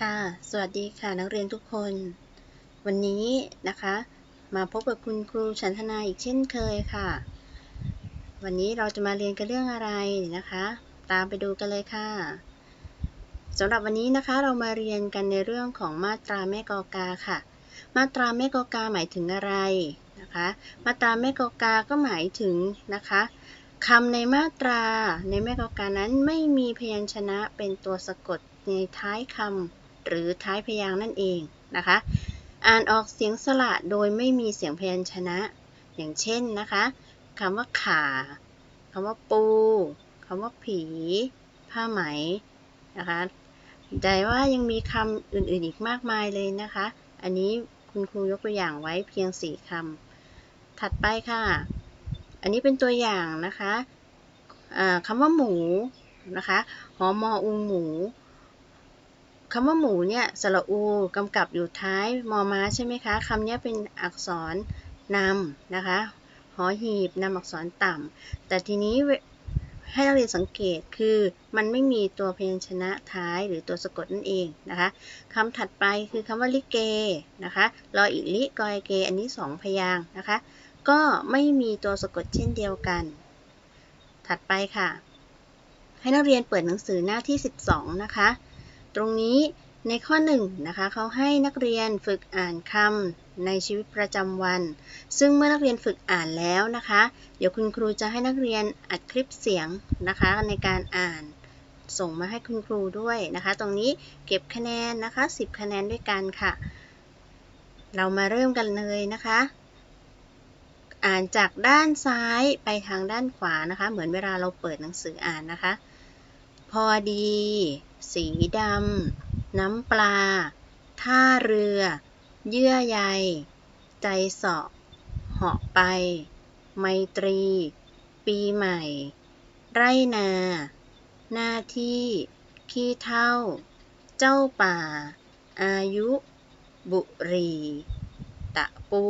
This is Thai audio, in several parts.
ค่ะ สวัสดีค่ะนักเรียนทุกคน วันนี้นะคะ มาพบกับคุณครูชันธนาอีกเช่นเคยค่ะ วันนี้เราจะมาเรียนกันเรื่องอะไรนะคะ ตามไปดูกันเลยค่ะสำหรับวันนี้นะคะเรามาเรียนกันในเรื่องของมาตราแม่กอกาค่ะ มาตราแม่กอกาหมายถึงอะไรนะคะ มาตราแม่กอกาก็หมายถึงนะคะคำในมาตราในแม่กอกานั้นไม่มีพยัญชนะเป็นตัวสะกดในท้ายคำ หรือท้ายพยางค์นั่นเองนะคะ อ่านออกเสียงสระโดยไม่มีเสียงพยัญชนะ อย่างเช่นนะคะคำว่าขาคำว่าปูคำว่าผี ผ้าไหมนะคะแต่ว่ายังมีคำอื่นๆอีกมากมายเลยนะคะ อันนี้คุณครูยกตัวอย่างไว้เพียง4คำถัดไปค่ะ อันนี้เป็นตัวอย่างนะคะคำว่าหมูนะคะหอมออุงหมู คำว่าหมูเนี่ยสระอูกำกับอยู่ท้ายมอม้าใช่ไหมคะคำนี้เป็นอักษรนำนะคะหอหีบนำอักษรต่ำแต่ทีนี้ให้เราเรียนสังเกตคือมันไม่มีตัวพยัญชนะท้ายหรือตัวสะกดนั่นเองนะคะคำถัดไปคือคำว่าลิเกนะคะรออีกลิกอยเก อันนี้สองพยางนะคะ ก็ไม่มีตัวสะกดเช่นเดียวกัน ถัดไปค่ะ ให้นักเรียนเปิดหนังสือหน้าที่ 12 นะคะ ตรงนี้ในข้อ1นะคะเขาให้นักเรียนฝึกอ่านคำในชีวิตประจำวัน ซึ่งเมื่อนักเรียนฝึกอ่านแล้วนะคะ เดี๋ยวคุณครูจะให้นักเรียนอัดคลิปเสียงนะคะในการอ่านส่งมาให้คุณครูด้วยนะคะ ตรงนี้เก็บคะแนนนะคะ 10 คะแนนด้วยกันค่ะ เรามาเริ่มกันเลยนะคะ อ่านจากด้านซ้ายไปทางด้านขวานะคะ เหมือนเวลาเราเปิดหนังสืออ่านนะคะ พอดี สีดำ น้ำปลา ท่าเรือ เยื่อใย ใจเสาะ เหาะไป ไมตรี ปีใหม่ ไรนา หน้าที่ ขี้เท่า เจ้าป่า อายุ บุรี ตะปู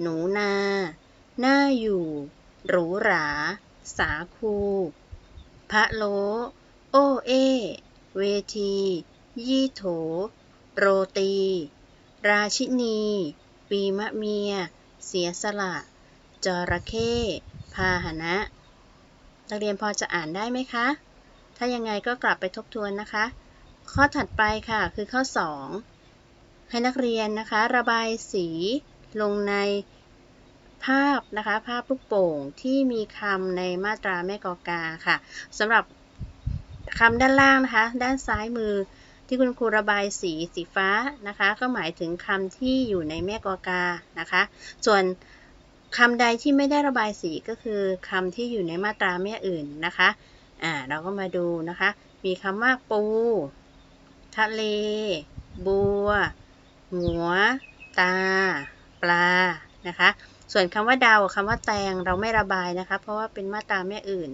หนูนา หน้าอยู่ หรูหรา สาคูพระโลโอเอ เวที ยี่โถ โรตี ราชินี ปีมะเมีย เสียสละ จระเข้ พาหนะ นักเรียนพอจะอ่านได้ไหมคะ ถ้ายังไงก็กลับไปทบทวนนะคะ ข้อถัดไปค่ะคือข้อ 2 ให้นักเรียนนะคะ ระบายสีลงในภาพนะคะ ภาพลูกโป่งที่มีคำในมาตราแม่กอกาค่ะสำหรับ คำด้านล่างนะคะ ด้านซ้ายมือที่คุณครูระบายสีสีฟ้านะคะ ก็หมายถึงคำที่อยู่ในแม่กอกานะคะ ส่วนคำใดที่ไม่ได้ระบายสีก็คือคำที่อยู่ในมาตราแม่อื่นนะคะอ่าเราก็มาดูนะคะ มีคำว่าปู ทะเล บัว หัว ตา ปลานะคะ ส่วนคำว่าดาวคำว่าแตงเราไม่ระบายนะคะ เพราะว่าเป็นมาตราแม่อื่น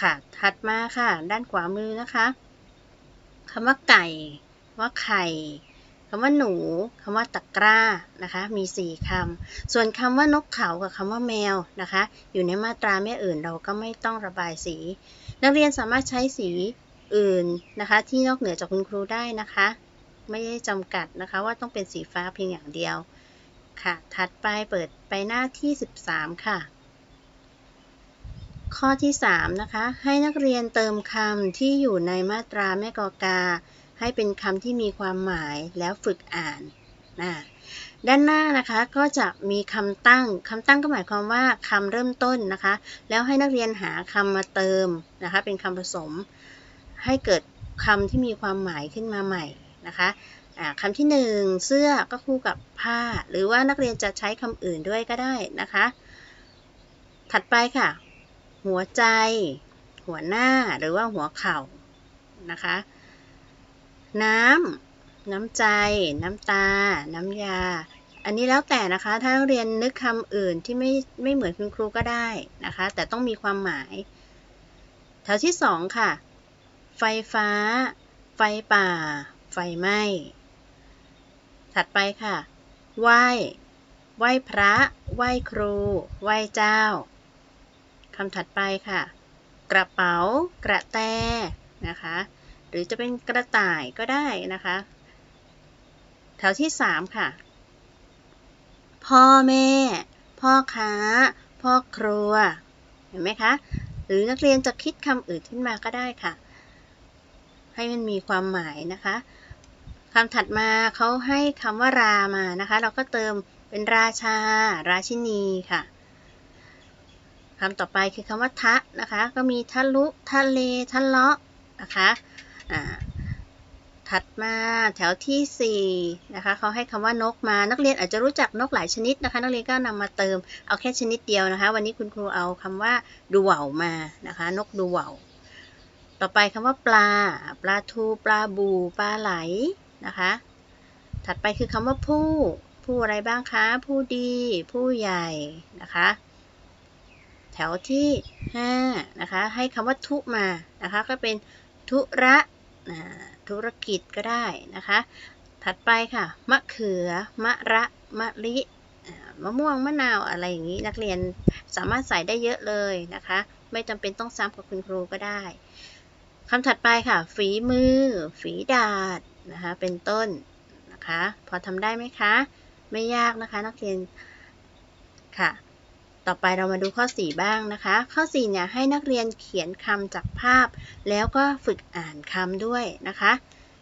ค่ะ ถัดมาค่ะ ด้านขวามือนะคะคำว่าไก่ว่าไข่คำว่าหนูคำว่าตะกร้านะคะมี 4คำส่วนคำว่านกเขากับคำว่าแมวนะคะ อยู่ในมาตราแม่อื่นเราก็ไม่ต้องระบายสี นักเรียนสามารถใช้สีอื่นนะคะ ที่นอกเหนือจากคุณครูได้นะคะ ไม่ได้จำกัดนะคะว่าต้องเป็นสีฟ้าเพียงอย่างเดียวค่ะ ถัดไปเปิดไปหน้าที่ 13 ค่ะ ข้อที่ 3 นะคะ ให้นักเรียนเติมคำที่อยู่ในมาตราแม่กอกา ให้เป็นคำที่มีความหมายแล้วฝึกอ่านนะด้านหน้านะคะก็จะมีคำตั้งคำตั้งก็หมายความว่าคำเริ่มต้นนะคะ แล้วให้นักเรียนหาคำมาเติมนะคะ เป็นคำผสม ให้เกิดคำที่มีความหมายขึ้นมาใหม่นะคะคำที่ 1 เสื้อก็คู่กับผ้า หรือว่านักเรียนจะใช้คำอื่นด้วยก็ได้นะคะ ถัดไปค่ะ หัวใจ หัวหน้าหรือว่าหัวเข่านะคะ น้ำ น้ำใจ น้ำตา น้ำยา อันนี้แล้วแต่นะคะ ถ้าเรียนนึกคำอื่นที่ไม่ไม่เหมือนคุณครูก็ได้นะคะ แต่ต้องมีความหมายแถวที่สองค่ะ ไฟฟ้า ไฟป่า ไฟไหม้ ถัดไปค่ะ ไหว้ ไหว้พระ ไหว้ครู ไหว้เจ้า คำถัดไปค่ะ กระเป๋ากระแตนะคะ หรือจะเป็นกระต่ายก็ได้นะคะ แถวที่ 3 ค่ะ พ่อแม่ พ่อค้า พ่อครัว เห็นไหมคะ หรือนักเรียนจะคิดคำอื่นขึ้นมาก็ได้ค่ะ ให้มันมีความหมายนะคะคำถัดมาเขาให้คำว่ารามานะคะ เราก็เติมเป็นราชา ราชินีค่ะ คำต่อไปคือคำว่าทะนะคะ ก็มีทะลุทะเลทะเลาะนะคะถัดมาแถวที่4นะคะเขาให้คำว่านกมานักเรียนอาจจะรู้จักนกหลายชนิดนะคะ นักเรียนก็นำมาเติมเอาแค่ชนิดเดียวนะคะ วันนี้คุณครูเอาคำว่าดูเหว่ามานะคะ นกดูเหว่าต่อไปคำว่าปลา ปลาทูปลาบูปลาไหลนะคะ ถัดไปคือคำว่าผู้ ผู้อะไรบ้างคะ ผู้ดี ผู้ใหญ่นะคะ วที่ 5 นะคะ ให้คำว่าทุมานะคะ ก็เป็นธุระธุรกิจก็ได้นะคะ ถัดไปค่ะ มะเขือ มะระ มะลิมะม่วง มะนาว อะไรอย่างนี้ นักเรียนสามารถใส่ได้เยอะเลยนะคะ ไม่จำเป็นต้องซ้ำกับคุณครูก็ได้คำถัดไปค่ะ ฝีมือ ฝีดาดนะคะ เป็นต้นนะคะ พอทำได้ไหมคะ ไม่ยากนะคะ นักเรียนค่ะ ต่อไปเรามาดูข้อ 4 บ้างนะคะ ข้อ4เนี่ยให้นักเรียนเขียนคำจากภาพ แล้วก็ฝึกอ่านคำด้วยนะคะ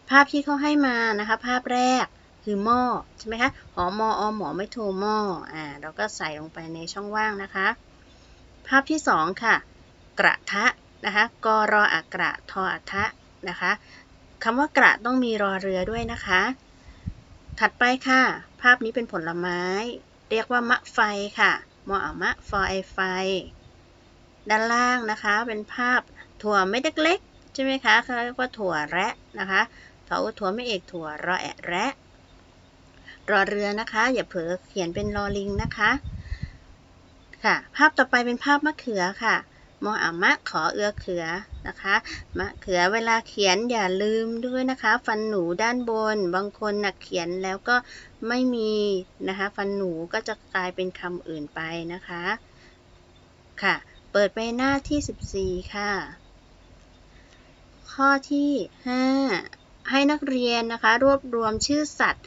ภาพที่เขาให้มานะคะ ภาพแรกคือหม้อใช่ไหมคะหอมออหมอไม่โทหม้ออ่าเราก็ใส่ลงไปในช่องว่างนะคะ ภาพที่ 2 ค่ะ กระทะนะคะกรออักระทออัทะนะคะคำว่ากระต้องมีรอเรือด้วยนะคะ ถัดไปค่ะ ภาพนี้เป็นผลไม้ เรียกว่ามะไฟค่ะ มอมะฟอยไฟด้านล่างนะคะเป็นภาพถั่วเม็ดเล็กๆใช่ไหมคะเขาเรียกว่าถั่วแระนะคะถั่วถั่วไม่เอกถั่วรอแอะแระรอเรือนะคะ อย่าเผลอเขียนเป็นรอลิงนะคะค่ะ ภาพต่อไปเป็นภาพมะเขือค่ะ มออามะขอเอือเขือนะคะมะเขือเวลาเขียนอย่าลืมด้วยนะคะ ฟันหนูด้านบน บางคนนะเขียนแล้วก็ไม่มีนะคะ ฟันหนูก็จะกลายเป็นคำอื่นไปนะคะ ค่ะ เปิดไปหน้าที่ 14 ค่ะ ข้อที่ 5 ให้นักเรียนนะคะ รวบรวมชื่อสัตว์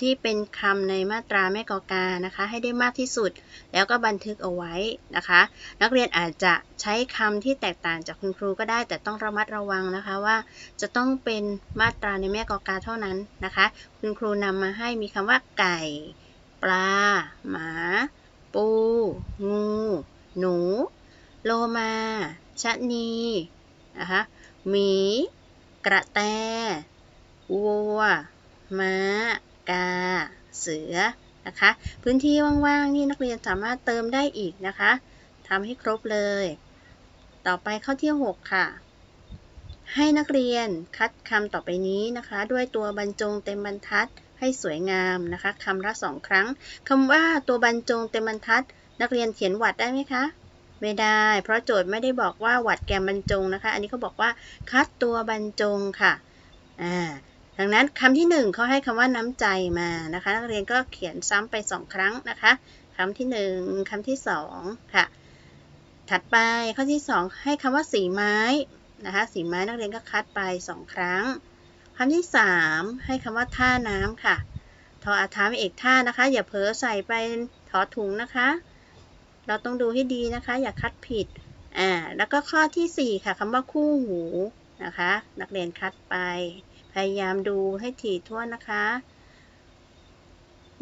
ที่เป็นคำในมาตราแม่กอกานะคะ ให้ได้มากที่สุด แล้วก็บันทึกเอาไว้นะคะ นักเรียนอาจจะใช้คำที่แตกต่างจากคุณครูก็ได้ แต่ต้องระมัดระวังนะคะว่า จะต้องเป็นมาตราในแม่กอกาเท่านั้นนะคะ คุณครูนำมาให้มีคำว่าไก่ ปลา หมา ปู งู หนู โลมาชะนีนะคะหมี กระแตวัว ม้า กา เสือนะคะ พื้นที่ว่างๆนี่นักเรียนสามารถเติมได้อีกนะคะทำให้ครบเลย ต่อไปข้อที่ 6 ค่ะ ให้นักเรียนคัดคำต่อไปนี้นะคะ ด้วยตัวบรรจงเต็มบรรทัดให้สวยงามนะคะคำละสองครั้งคำว่าตัวบรรจงเต็มบรรทัด นักเรียนเขียนวัดได้ไหมคะไม่ได้ เพราะโจทย์ไม่ได้บอกว่าวัดแกมบรรจงนะคะ อันนี้เขาบอกว่าคัดตัวบรรจงค่ะ อ่า ดังนั้นคำที่ 1เขาให้คำว่าน้ำใจมานะคะ นักเรียนก็เขียนซ้ำไป 2 ครั้งนะคะคำที่ 1คำที่ 2 ค่ะ ถัดไปข้อที่ 2 ให้คำว่าสีไม้นะคะสีไม้นักเรียนก็คัดไป 2 ครั้งคำที่ 3 ให้คำว่าท่าน้ำค่ะทออาถามเอกท่านะคะ อย่าเผลอใส่ไปถอถุงนะคะ เราต้องดูให้ดีนะคะ อย่าคัดผิดอ่าแล้วก็ข้อที่ 4 ค่ะคำว่าคู่หูนะคะ นักเรียนคัดไป พยายามดูให้ถี่ถ้วนนะคะ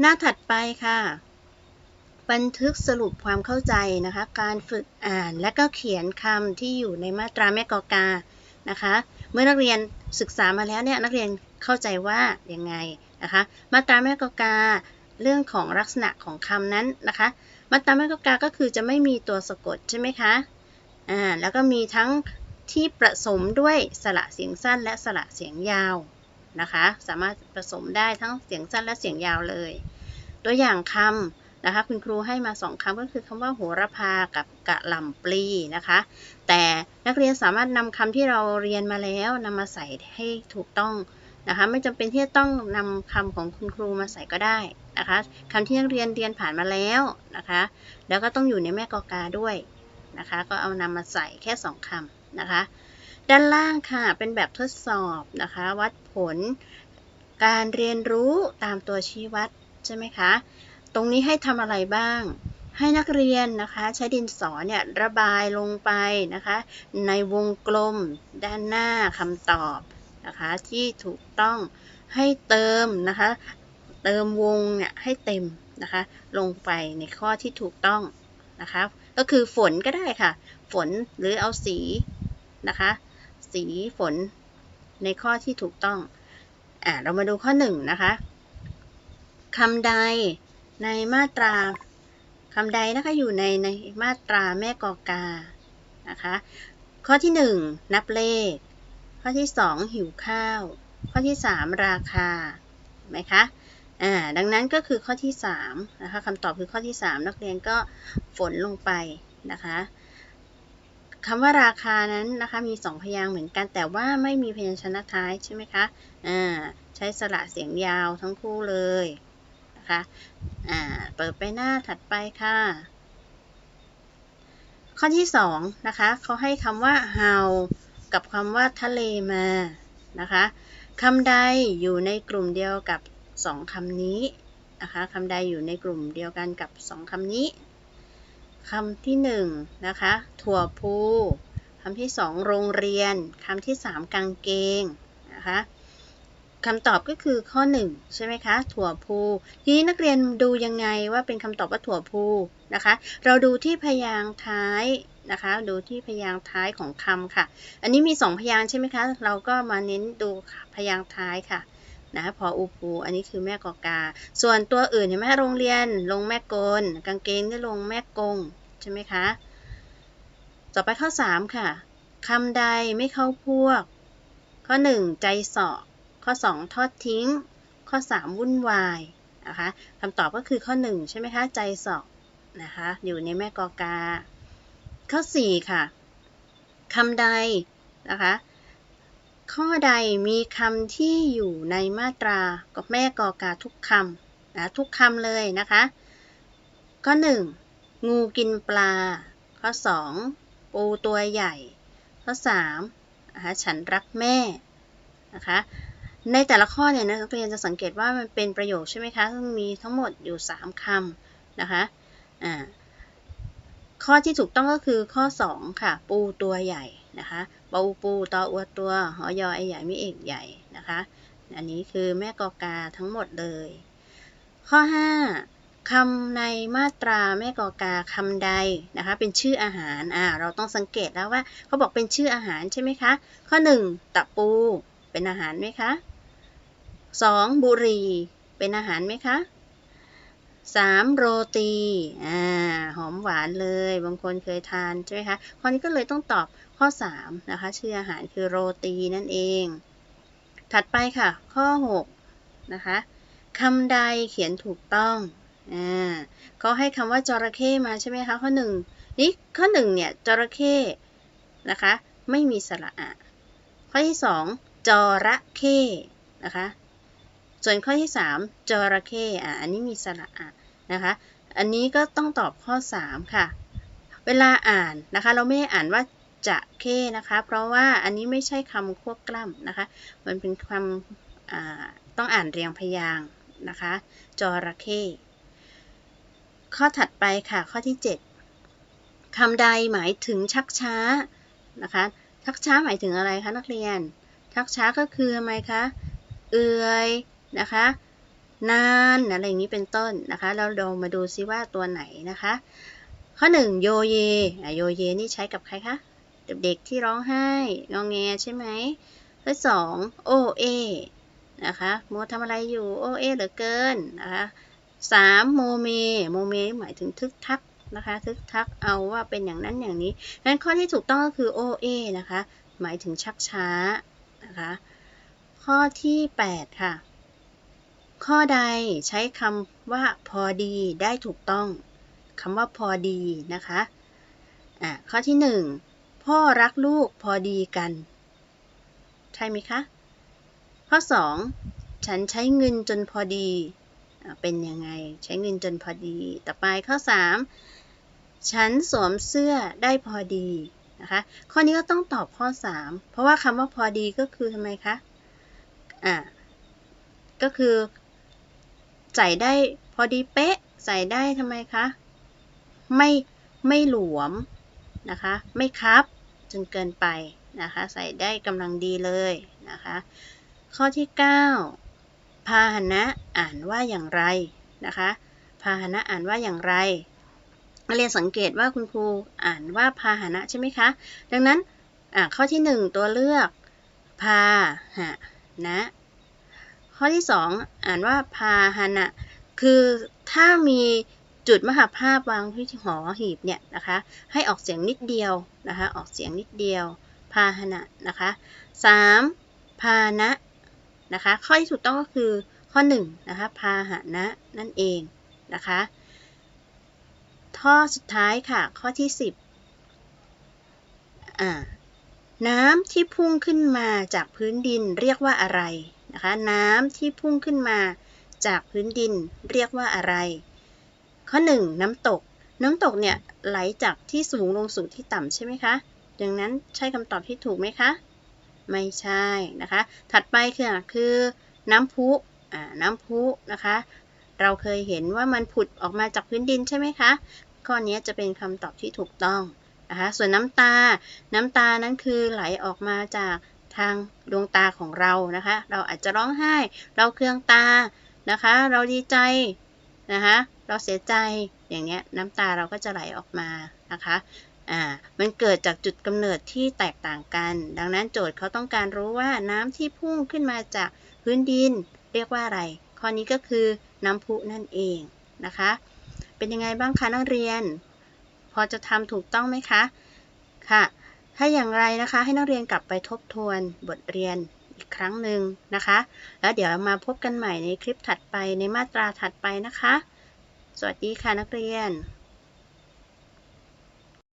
หน้าถัดไปค่ะ บันทึกสรุปความเข้าใจนะคะ การฝึกอ่านและก็เขียนคำที่อยู่ในมาตราแม่กอกานะคะ เมื่อนักเรียนศึกษามาแล้วเนี่ยนักเรียนเข้าใจว่ายังไงนะคะ มาตราแม่กอกาเรื่องของลักษณะของคำนั้นนะคะ มาตราแม่กอกาก็คือจะไม่มีตัวสะกดใช่ไหมคะอ่าแล้วก็มีทั้ง ที่ผสมด้วยสระเสียงสั้นและสระเสียงยาวนะคะ สามารถผสมได้ทั้งเสียงสั้นและเสียงยาวเลย ตัวอย่างคำนะคะ คุณครูให้มาสองคำก็คือคำว่าโหระพากับกะหล่ำปลีนะคะ แต่นักเรียนสามารถนำคำที่เราเรียนมาแล้วนำมาใส่ให้ถูกต้องนะคะ ไม่จำเป็นที่จะต้องนำคำของคุณครูมาใส่ก็ได้นะคะคำที่นักเรียนเรียนผ่านมาแล้วนะคะ แล้วก็ต้องอยู่ในแม่กอกาด้วยนะคะ ก็เอานำมาใส่แค่สองคำ นะคะ ด้านล่างค่ะเป็นแบบทดสอบนะคะ วัดผล การเรียนรู้ตามตัวชี้วัดใช่ไหมคะ ตรงนี้ให้ทำอะไรบ้าง ให้นักเรียนนะคะใช้ดินสอเนี่ยระบายลงไปนะคะ ในวงกลมด้านหน้าคำตอบนะคะที่ถูกต้องให้เติมนะคะ เติมวงเนี่ยให้เต็มนะคะ ลงไปในข้อที่ถูกต้องนะคะ ก็คือฝนก็ได้ค่ะ ฝนหรือเอาสี นะคะ สีฝนในข้อที่ถูกต้องอ่าเรามาดูข้อหนึ่งนะคะคำใดในมาตราคำใดนะคะอยู่ในในมาตราแม่กอกานะคะข้อที่หนึ่งนับเลข ข้อที่สองหิวข้าว ข้อที่สามราคาไหมคะอ่าดังนั้นก็คือข้อที่3นะคะคำตอบคือข้อที่3นักเรียนก็ฝนลงไปนะคะ คำว่าราคานั้นนะคะมี 2 พยางค์เหมือนกันแต่ว่าไม่มีพยัญชนะท้ายใช่ไหมคะอ่าใช้สระเสียงยาวทั้งคู่เลยนะคะอ่าเปิดไปหน้าถัดไปค่ะ ข้อที่2นะคะเขาให้คำว่า how กับคำว่าทะเลมานะคะคำใดอยู่ในกลุ่มเดียวกับสองคำนี้นะคะคำใดอยู่ในกลุ่มเดียวกันกับสองคำนี้ คำที่หนึ่งนะคะถั่วพูคำที่สองโรงเรียนคำที่สามกางเกงนะคะคำตอบก็คือข้อ 1 ใช่ไหมคะ ถั่วพูทีนี้นักเรียนดูยังไงว่าเป็นคำตอบว่าถั่วพูนะคะ เราดูที่พยางค์ท้ายนะคะ ดูที่พยางค์ท้ายของคำค่ะ อันนี้มี 2 พยางค์ใช่ไหมคะ เราก็มาเน้นดูพยางค์ท้ายค่ะนะพออูปูอันนี้คือแม่กอกา ส่วนตัวอื่นเห็นไหมโรงเรียนลงแม่กลกางเกงได้ลงแม่กง ใช่ไหมคะ ต่อไปข้อ 3 ค่ะคำใดไม่เข้าพวก ข้อ 1 ใจสอบข้อ 2 ทอดทิ้ง ข้อ 3 วุ่นวายนะคะคำตอบก็คือข้อ 1 ใช่ไหมคะ ใจสอบนะคะอยู่ในแม่กอกา ข้อ 4 ค่ะคำใดนะคะข้อใดมีคำที่อยู่ในมาตรากับแม่กอกาทุกคำนะทุกคำเลยนะคะ ข้อ 1 งูกินปลา ข้อ 2 ปูตัวใหญ่ ข้อ3นะคะฉันรักแม่นะคะในแต่ละข้อเนี่ยนักเรียนจะสังเกตว่ามันเป็นประโยคใช่ไหมคะซึ่งมีทั้งหมดอยู่ 3คำนะคะอ่าข้อที่ถูกต้องก็คือข้อ 2 ค่ะ ปูตัวใหญ่นะคะปูปูตออวตัว หอยอไอใหญ่ม่เอกใหญ่นะคะ อันนี้คือแม่กอกาทั้งหมดเลย ข้อ 5 คำในมาตราแม่กอกาคำใดนะคะ เป็นชื่ออาหารอ่าเราต้องสังเกตแล้วว่าเขาบอกเป็นชื่ออาหารใช่ไหมคะ ข้อ 1 ตะปูเป็นอาหารไหมคะ 2. บุรีเป็นอาหารไหมคะ 3. โรตีอ่าหอมหวานเลย บางคนเคยทานใช่ไหมคะข้อนี้ก็เลยต้องตอบข้อ 3 นะคะ ชื่ออาหารคือโรตีนั่นเอง ถัดไปค่ะ ข้อ 6 นะคะคำใดเขียนถูกต้อง อ่าเขาให้คำว่าจระเข้มาใช่ไหมคะข้อ1นี่ข้อ1เนี่ยจระเข้นะคะไม่มีสระอะข้อที่2จระเข้นะคะส่วนข้อที่3จระเข้อะอันนี้มีสระอะนะคะอันนี้ก็ต้องตอบข้อ3ค่ะเวลาอ่านนะคะเราไม่ได้อ่านว่าจะเข้นะคะ เพราะว่าอันนี้ไม่ใช่คำควบกล้ำนะคะ มันเป็นคำต้องอ่านเรียงพยางนะคะ จระเข้ ข้อถัดไปค่ะ ข้อที่ 7คำใดหมายถึงชักช้านะคะชักช้าหมายถึงอะไรคะนักเรียน ชักช้าก็คือทำไมคะเอื่อยนะคะนานอะไรอย่างนี้เป็นต้นนะคะเราลองมาดูซิว่าตัวไหนนะคะ ข้อ 1 โยเยโยเยนี่ใช้กับใครคะเด็กที่ร้องไห้งองแงใช่ไหมข้อ2โอเอนะคะโมทำอะไรอยู่โอเอเหลือเกินนะคะ สามโมเม โมเม หมายถึงทึกทักนะคะ ทึกทักเอาว่าเป็นอย่างนั้นอย่างนี้งั้นข้อที่ถูกต้องก็คือโอเอนะคะ หมายถึงชักช้านะคะ ข้อที่8ค่ะ ข้อใดใช้คำว่าพอดีได้ถูกต้องคำว่าพอดีนะคะอะข้อที่1พ่อรักลูกพอดีกัน ใช่ไหมคะ ข้อ2ฉันใช้เงินจนพอดี เป็นยังไง ใช้เงินจนพอดี ต่อไปข้อ 3 ฉันสวมเสื้อได้พอดีนะคะข้อนี้ก็ต้องตอบข้อ 3 เพราะว่าคำว่าพอดีก็คือทำไมคะอ่าก็คือ ใส่ได้พอดีเป๊ะ ใส่ได้ทำไมคะไม่ไม่หลวมนะคะ ไม่คับจนเกินไปนะคะ ใส่ได้กำลังดีเลยนะคะ ข้อที่ 9 พาหนะอ่านว่าอย่างไรนะคะ พาหนะอ่านว่าอย่างไรนักเรียนสังเกตว่าคุณครูอ่านว่าพาหนะใช่ไหมคะ ดังนั้นข้อที่ 1 ตัวเลือกพาหนะ ข้อที่ 2 อ่านว่าพาหนะ คือถ้ามีจุดมหาภาพวางที่หอหีบเนี่ยนะคะ ให้ออกเสียงนิดเดียวนะคะ ออกเสียงนิดเดียว พาหนะนะคะ 3. พาหนะ นะคะ ข้อที่ถูกต้องก็คือข้อ1นะคะพาหนะนั่นเองนะคะข้อสุดท้ายค่ะ ข้อที่ 10อ่าน้ำที่พุ่งขึ้นมาจากพื้นดินเรียกว่าอะไรนะคะ น้ำที่พุ่งขึ้นมาจากพื้นดินเรียกว่าอะไร ข้อ 1 น้ำตก น้ำตกเนี่ยไหลจากที่สูงลงสู่ที่ต่ำใช่ไหมคะ ดังนั้นใช่คำตอบที่ถูกไหมคะ ไม่ใช่นะคะ ถัดไปคือคือน้ำพุอ่าน้ำพุนะคะ เราเคยเห็นว่ามันผุดออกมาจากพื้นดินใช่ไหมคะ ข้อนี้จะเป็นคำตอบที่ถูกต้องนะคะส่วนน้ำตา น้ำตานั้นคือไหลออกมาจากทางดวงตาของเรานะคะ เราอาจจะร้องไห้ เราเคืองตานะคะ เราดีใจนะคะ เราเสียใจอย่างเงี้ยน้ำตาเราก็จะไหลออกมานะคะ อ่ามันเกิดจากจุดกำเนิดที่แตกต่างกัน ดังนั้นโจทย์เขาต้องการรู้ว่าน้ำที่พุ่งขึ้นมาจากพื้นดิน เรียกว่าอะไร ข้อนี้ก็คือน้ำพุนั่นเองนะคะ เป็นยังไงบ้างคะนักเรียน พอจะทำถูกต้องไหมคะค่ะ ถ้าอย่างไรนะคะให้นักเรียนกลับไปทบทวนบทเรียนอีกครั้งหนึ่งนะคะ แล้วเดี๋ยวมาพบกันใหม่ในคลิปถัดไปในมาตราถัดไปนะคะ สวัสดีค่ะนักเรียน